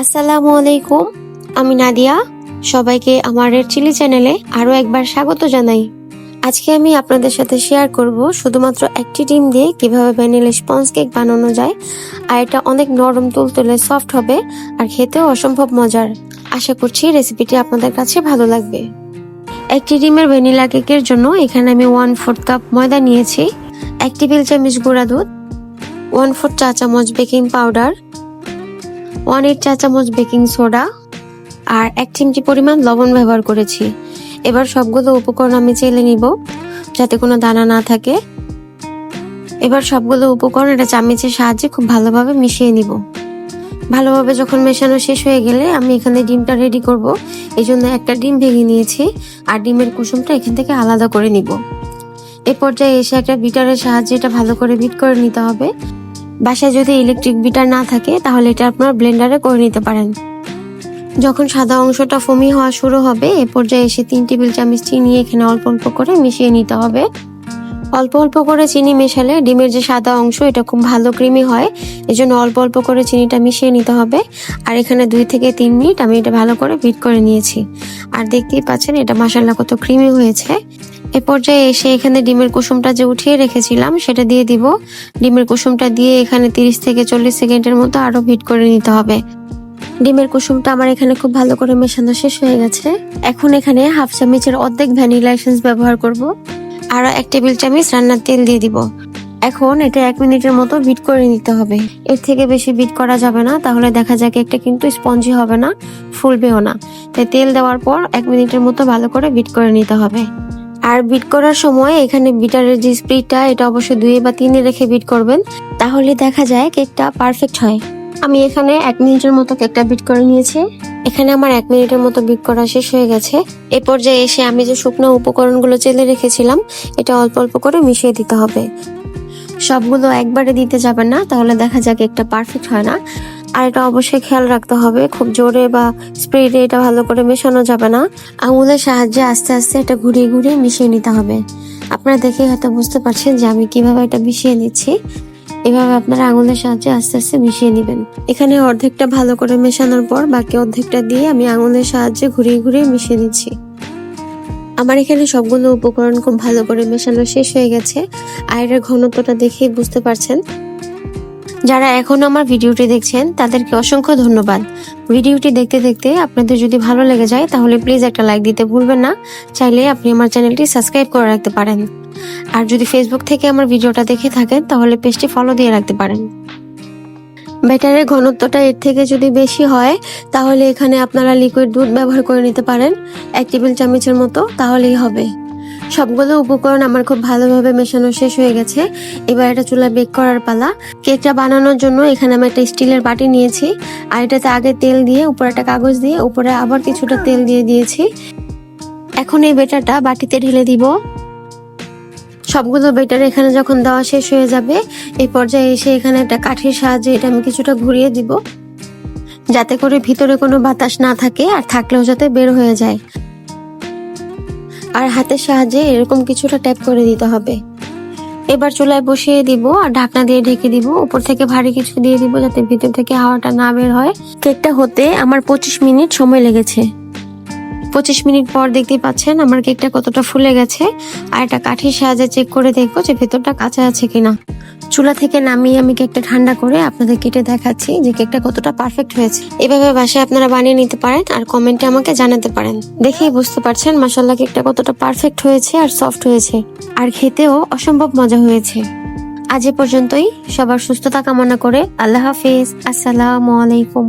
আসসালামু আলাইকুম, আমি নাদিয়া। সবাইকে আমার চিলি চ্যানেলে আরও একবার স্বাগত জানাই। আজকে আমি আপনাদের সাথে শেয়ার করব শুধুমাত্র একটি ডিম দিয়ে কীভাবে ভ্যানিলা স্পঞ্জ কেক বানানো যায় আর এটা অনেক নরম, তুলতুলে, সফট হবে আর খেতেও অসম্ভব মজার। আশা করছি রেসিপিটি আপনাদের কাছে ভালো লাগবে। একটি ডিমের ভ্যানিলা কেকের জন্য এখানে আমি ওয়ান ফোর্থ কাপ ময়দা নিয়েছি, এক টেবিল চামচ গুঁড়া দুধ ওয়ান ফোর্থ চা চামচ বেকিং পাউডার ওয়ান এইট চা চামচ বেকিং সোডা আর এক চিমটি পরিমাণ লবণ ব্যবহার করেছি। এবার সবগুলো উপকরণ আমি চেলে নিব, যাতে কোনো দানা না থাকে। এবার সবগুলো উপকরণ এটা চামচের সাহায্যে খুব ভালোভাবে মিশিয়ে নিব। ভালোভাবে যখন মেশানো শেষ হয়ে গেলে আমি এখানে ডিমটা রেডি করব। এই জন্য একটা ডিম ভেঙে নিয়েছি আর ডিমের কুসুমটা এখান থেকে আলাদা করে নিব। এ পর্যায়ে এসে একটা বিটারের সাহায্যে এটা ভালো করে বিট করে নিতে হবে। বাসায় যদি ইলেকট্রিক বিটার না থাকে, তাহলে এটা আপনার ব্লেন্ডারে করে নিতে পারেন। যখন সাদা অংশটা ফমি হওয়া শুরু হবে, এ পর্যায়ে এসে তিন টেবিল চামচ চিনি এখানে অল্প অল্প করে মিশিয়ে নিতে হবে। অল্প অল্প করে চিনি মেশালে ডিমের যে সাদা অংশ, এটা খুব ভালো ক্রিমি হয়, এজন্য অল্প অল্প করে চিনিটা মিশিয়ে নিতে হবে। আর এখানে দুই থেকে তিন মিনিট আমি এটা ভালো করে বিট করে নিয়েছি। আর দেখতেই পাচ্ছেন, এটা মাসাল্লা কত ক্রিমি হয়েছে। এ পর্যায়ে এসে এখানে ডিমের কুসুমটা যে উঠিয়ে রেখেছিলাম, সেটা দিয়ে দিব। ডিমের কুসুমটা দিয়ে এখানে তিরিশ থেকে চল্লিশ সেকেন্ডের মতো আরও ভিট করে নিতে হবে। ডিমের কুসুমটা আমার এখানে খুব ভালো করে মেশানো শেষ হয়ে গেছে। এখন এখানে হাফ চামচের অর্ধেক ভ্যানিলা এসেন্স ব্যবহার করব আরও এক টেবিল চামচ রান্নার তেল দিয়ে দিব। এখন এটা এক মিনিটের মতো বিট করে নিতে হবে। এর থেকে বেশি বিট করা যাবে না, তাহলে দেখা যাক একটা কিন্তু স্পঞ্জি হবে না, ফুলবেও না। তাই তেল দেওয়ার পর এক মিনিটের মতো ভালো করে বিট করে নিতে হবে। আর বিট করার সময় এখানে বিটারের যে স্পিডটা এটা অবশ্যই দুই বা তিনে রেখে বিট করবেন। তাহলে দেখা যায় কেকটা পারফেক্ট হয়। আমি এখানে এক মিনিটের মতো কেকটা বিট করে নিয়েছি। এখানে আমার এক মিনিটের মতো বিট করা শেষ হয়ে গেছে। এ পর্যায়ে এসে আমি যে শুকনো উপকরণগুলো চেলে রেখেছিলাম, এটা অল্প অল্প করে মিশিয়ে দিতে হবে। সবগুলো একবারে দিতে যাবেন না, তাহলে দেখা যাক কেকটা পারফেক্ট হয় না। আর এটা অবশ্যই খেয়াল রাখতে হবে। খুব জোরে বা স্প্রেডে এটা ভালো করে মেশানো যাবে না। আঙুলের সাহায্যে আস্তে আস্তে এটা ঘুরিয়ে ঘুরিয়ে মিশিয়ে নিতে হবে। আপনারা দেখে হয়তো বুঝতে পারছেন যে আমি কীভাবে এটা মিশিয়ে নিচ্ছি। এভাবে আপনারা আঙুলের সাহায্যে আস্তে আস্তে মিশিয়ে নেবেন। এখানে অর্ধেকটা ভালো করে মেশানোর পর বাকি অর্ধেকটা দিয়ে আমি আঙুলের সাহায্যে ঘুরিয়ে ঘুরিয়ে মিশিয়ে নিচ্ছি। আমার এখানে সবগুলো উপকরণ খুব ভালো করে মেশানো শেষ হয়ে গেছে। আর এর ঘনত্বটা দেখেই বুঝতে পারছেন। যারা এখনও আমার ভিডিওটি দেখছেন, তাদেরকে অসংখ্য ধন্যবাদ। ভিডিওটি দেখতে দেখতে আপনাদের যদি ভালো লেগে যায়, তাহলে প্লিজ একটা লাইক দিতে ভুলবেন না। চাইলে আপনি আমার চ্যানেলটি সাবস্ক্রাইব করে রাখতে পারেন। আর যদি ফেসবুক থেকে আমার ভিডিওটা দেখে থাকেন, তাহলে পেজটি ফলো দিয়ে রাখতে পারেন। ব্যাটারের ঘনত্বটা এর থেকে যদি বেশি হয়, তাহলে এখানে আপনারা লিকুইড দুধ ব্যবহার করে নিতে পারেন। এক টেবিল চামচের মতো, তাহলেই হবে। সবগুলো উপকরণ আমার খুব ভালোভাবে মেশানো শেষ হয়ে গেছে। এবার এটা চুলায় বেক করার পালা। কেকটা বানানোর জন্য এখানে আমি একটা স্টিলের বাটি নিয়েছি। আর এটাতে আগে তেল দিয়ে, উপরে একটা কাগজ দিয়ে, উপরে আবার কিছুটা তেল দিয়ে দিয়েছি। এখন এই বেটারটা বাটিতে ঢেলে দিব। সবগুলো বেটার এখানে যখন দেওয়া শেষ হয়ে যাবে, এই পর্যায়ে এসে এখানে একটা কাঠির সাহায্যে এটা আমি কিছুটা ঘুরিয়ে দিব। যাতে করে ভিতরে কোনো বাতাস না থাকে, আর থাকলেও যাতে বের হয়ে যায়। আর হাতের সাহায্যে এরকম কিছুটা ট্যাপ করে দিতে হবে। এবার চুলায় বসিয়ে দিব আর ঢাকনা দিয়ে ঢেকে দিব। উপর থেকে ভারী কিছু দিয়ে দিব যাতে ভিতর থেকে হাওয়াটা না বের হয়। কেকটা হতে আমার পঁচিশ মিনিট সময় লেগেছে। পঁচিশ মিনিট পর দেখতেই পাচ্ছেন আমার কেকটা কতটা ফুলে গেছে। আর এটা কাঠির সাহায্যে চেক করে দেখব যে ভেতরটা কাঁচা আছে কিনা। চুলা থেকে নামিয়ে আমি কেকটা ঠান্ডা করে আপনাদের কেটে দেখাচ্ছি যে কেকটা কতটা পারফেক্ট হয়েছে। এভাবে বাসায় আপনারা বানিয়ে নিতে পারেন আর কমেন্টে আমাকে জানাতে পারেন। দেখেই বুঝতে পারছেন মাসাল্লাহ কেকটা কতটা পারফেক্ট হয়েছে আর সফট হয়েছে। আর খেতেও অসম্ভব মজা হয়েছে। আজ এ পর্যন্তই। সবার সুস্থতা কামনা করে আল্লাহ হাফিজ। আসসালামু আলাইকুম।